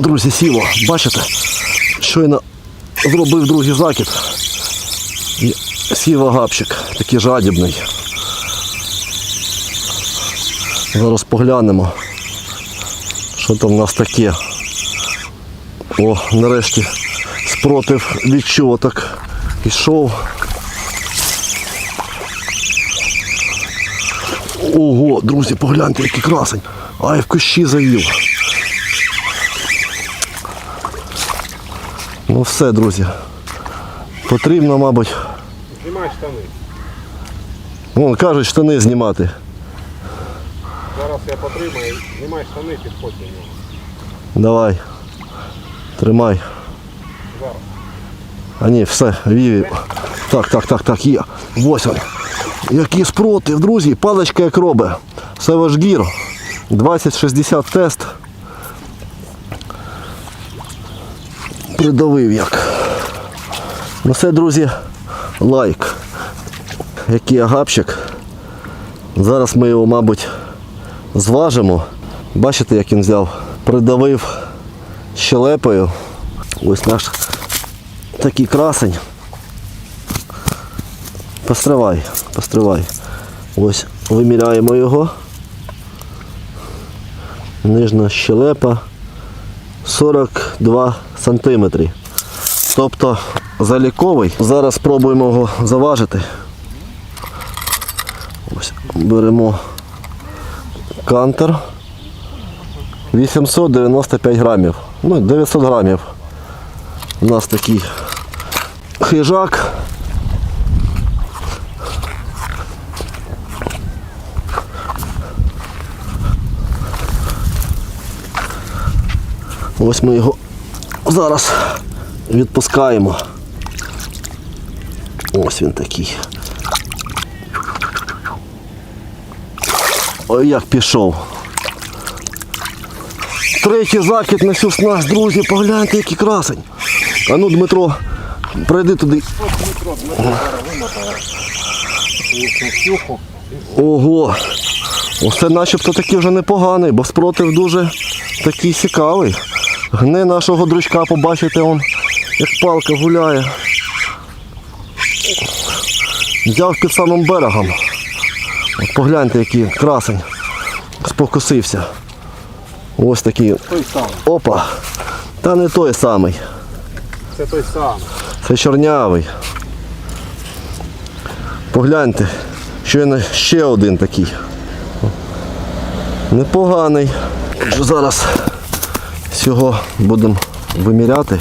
Друзі, сіло, бачите? Щойно зробив другий закид. І сів агапчик, такий жадібний. Зараз поглянемо, що там в нас таке. О, нарешті спротив відчув, так пішов. Ого, друзі, погляньте, який красень. Ай, в кущі заїв. Ну все, друзі. Потрібно, мабуть. Знімай штани. Вон кажуть, штани знімати. Зараз я потримаю. Знімай штани, підходь до нього. Давай. Тримай. Зараз. А ні, все, віві. Так, так, так, так, є. Ось він. Який спротив, друзі, паличка як робить. Це ваш гір. 2060 тест. Придавив як. Ну все, друзі, лайк. Який агапчик. Зараз ми його, мабуть, зважимо. Бачите, як він взяв? Придавив щелепою. Ось наш такий красень. Постривай, постривай. Ось виміряємо його. Нижня щелепа 42 сантиметри. Тобто заліковий. Зараз спробуємо його заважити. Ось беремо кантер. 895 грамів. Ну, 900 грамів. У нас такий хижак. Ось ми його зараз відпускаємо. Ось він такий. Ой, як пішов. Третій закид на всю снасть, друзі, погляньте, який красень. А ну, Дмитро, пройди туди. Ого. Оце начебто такий вже непоганий, бо спротив дуже такий цікавий. Гне нашого дручка, побачите, он, як палка гуляє. Взяв під самим берегом. От погляньте, який красень. Спокусився. Ось такий. Той самий. Опа. Та не той самий. Це той самий. Це чорнявий. Погляньте, щойно ще один такий. Непоганий. Зараз всього будемо виміряти.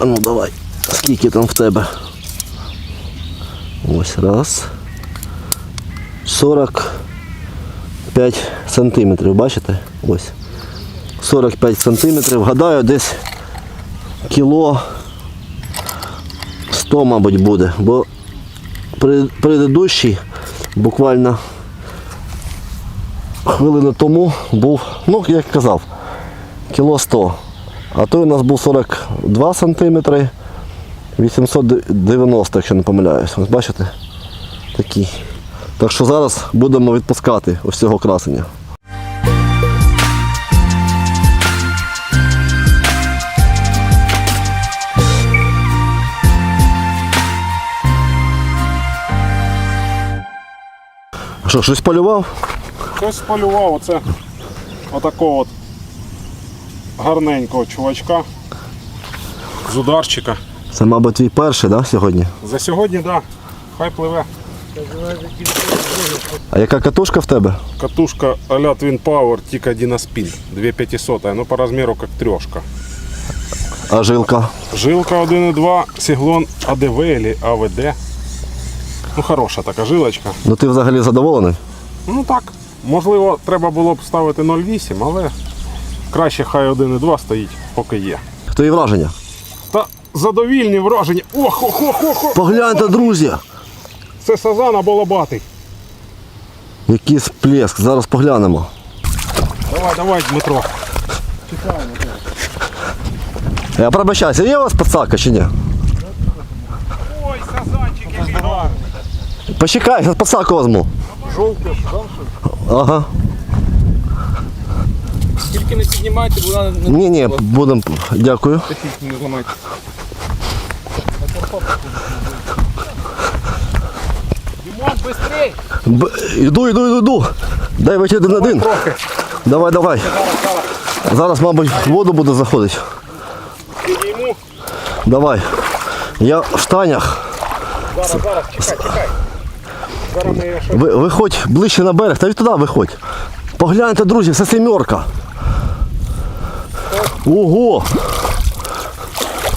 А ну давай, скільки там в тебе? Ось раз. 45 сантиметрів, бачите? Ось. 45 сантиметрів. Гадаю, десь кіло 100, мабуть, буде, бо предыдущий буквально хвилину тому був, ну, як казав, кіло 100. А той у нас був 42 сантиметри, 890, якщо не помиляюсь. Ось бачите? Такий. Так що зараз будемо відпускати ось цього красення. Що, щось полював? Хтось полював оце отакого от гарненького чувачка з ударчика. Це, мабуть, твій перший, да, сьогодні? За сьогодні, так. Да, хай пливе. А яка катушка в тебе? Катушка а-ля Twin Power Тик 1 Spin 2500, ну по размеру как трешка. А жилка? Жилка 1,2, сіглон АДВ или АВД. Ну хороша така жилочка. Ну ти взагалі задоволений? Ну так, можливо, треба було б ставити 0,8, але краще хай 1,2 стоїть, поки є. Твої враження? Та задовільні враження. Ох, ох, ох, ох, ох. Погляньте, друзі! Це сазан або лобатий. Який сплеск, зараз поглянемо. Давай, давай, Дмитро. Чекаємо. Я пробачаюся, є у вас подсака чи ні? Ой, сазанчик який гарний. Почекай, я подсаку возьму. Жовтий, Ага. Тільки не піднімайте, бо вона не Ні, ні, будемо. Дякую. тихіть, не зламайте. Димон, быстрей! Б... Іду, іду, іду, іду. Дай вийти один на один. Трохи. Давай, давай. Зараз, мабуть, в воду буде заходити. Підійму. Давай. Я в штанях. Зараз, зараз, чекай, чекай. Зараз ми його ще Ви, виходь ближче на берег, та й туди виходь. Погляньте, друзі, це семерка. Ого!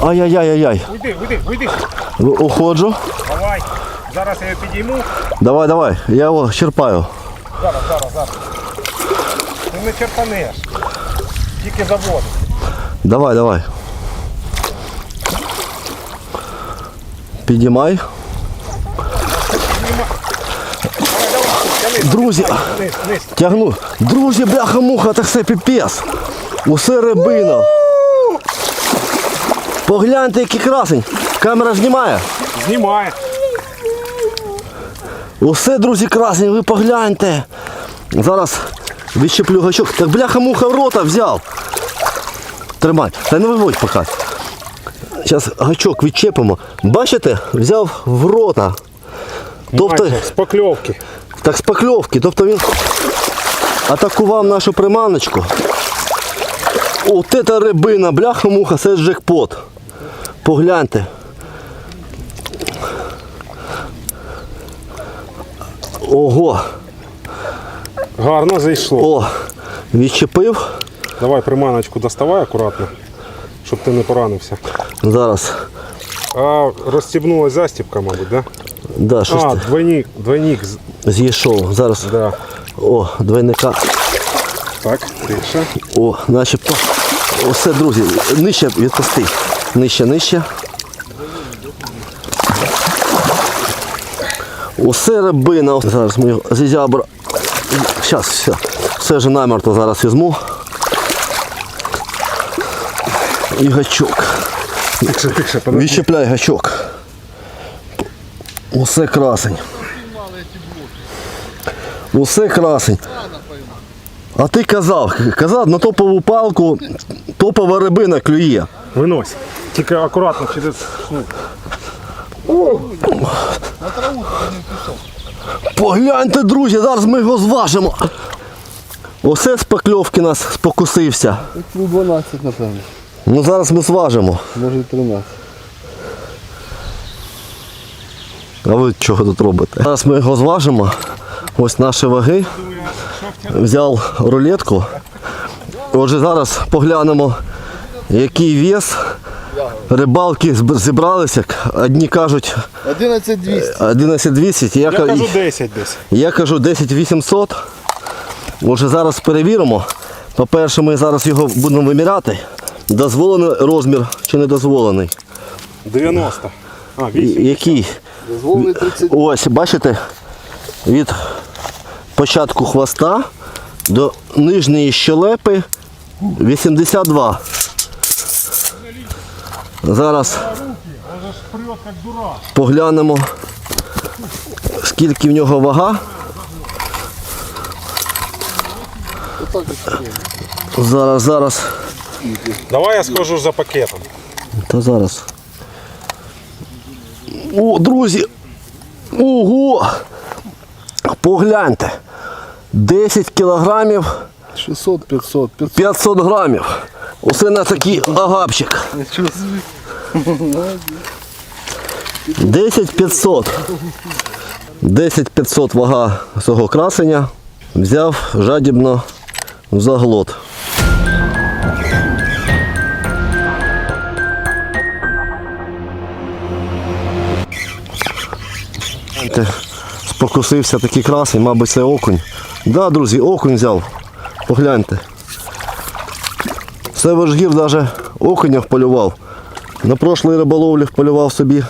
Ай-яй-яй-яй-яй. Уйди, уйди, уйди. Уходжу. Давай. Зараз я його підійму. Давай, давай, я його черпаю. Зараз, зараз, зараз. Ти не черпанеш. Тільки заводиш. Давай, давай. Підіймай. Друзі, тягну. Друзі, бляха-муха, це все піпець. Усе рибина. Погляньте, який красень. Камера знімає. Знімає. Усе, друзі, красень, ви погляньте. Зараз відщеплю гачок. Так бляха-муха в рота взяв. Тримай. Та не виводь поки. Зараз гачок відчепимо. Бачите, взяв в рота. Тобто, Майже, з покльовки. так з покльовки. Тобто він атакував нашу приманочку. От це рибина, бляха-муха, це джекпот. Погляньте. Ого. Гарно зайшло. О, відчепив. Давай приманочку доставай акуратно, щоб ти не поранився. Зараз. А розстібнулась застібка, мабуть, да? Да, щось А, двойник, двойник. з- з'їшов. Зараз. Да. О, двойника. Так, тише. О, начебто. Все, друзі, нижче відпусти. Нижче, нижче. Усе рибина. Зараз ми його зі. Зараз все. Все вже намерто зараз візьму. І гачок. Тише, подожди. Відчепляй гачок. Усе красень. Усе красень. А ти казав, казав, на топову палку топова рибина клює. Винось. Тільки акуратно через шнур. Погляньте, друзі, зараз ми його зважимо. Оце з покльовки нас спокусився. Ну 12, напевно. Ну зараз ми зважимо. Може і 13. А ви чого тут робите? Зараз ми його зважимо. Ось наші ваги. Взяв рулетку. Отже, зараз поглянемо, який вес. Рибалки зібралися. Одні кажуть 11 200. 11200, я, Я кажу 10 десь. я кажу 10800. Отже, зараз перевіримо. По-перше, ми зараз його будемо виміряти. Дозволений розмір чи не дозволений. 90. А, І- 8. Який? Дозволений 30. Ось, бачите, від початку хвоста до нижньої щелепи 82. Зараз поглянемо, скільки в нього вага. Зараз, зараз. Давай я схожу за пакетом. Та зараз. О, друзі! Ого! Погляньте. 10 кілограмів 600, 500, 500. 500 грамів. Оце на такий агапчик. Нічого 10 500. 10 500 вага цього красення. Взяв жадібно в заглот. Спокусився такий красень, мабуть, це окунь. Да, друзі, окунь взяв. Погляньте. Це вожгір навіть окуня вполював. На прошлій риболовлі вполював собі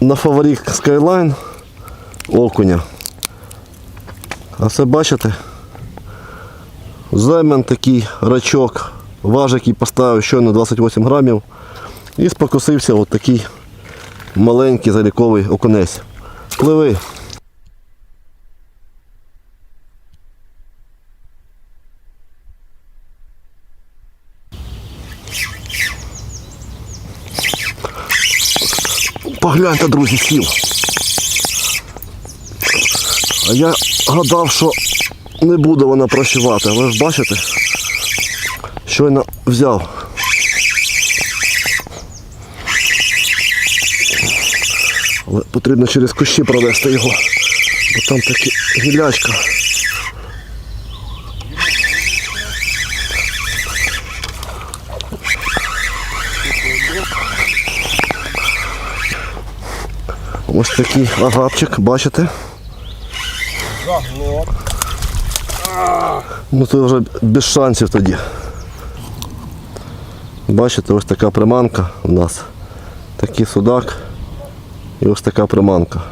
на фаворит Skyline окуня. А це бачите? Займен такий рачок, важик який поставив щойно 28 грамів. І спокусився от такий маленький заліковий окунець. Пливи. Погляньте, друзі, сів. А я гадав, що не буде вона працювати, але ж бачите, щойно взяв. Але потрібно через кущі провести його, бо там таки гілячка. Ось такий агапчик, бачите? Ну це вже без шансів тоді. Бачите, ось така приманка у нас. Такий судак і ось така приманка.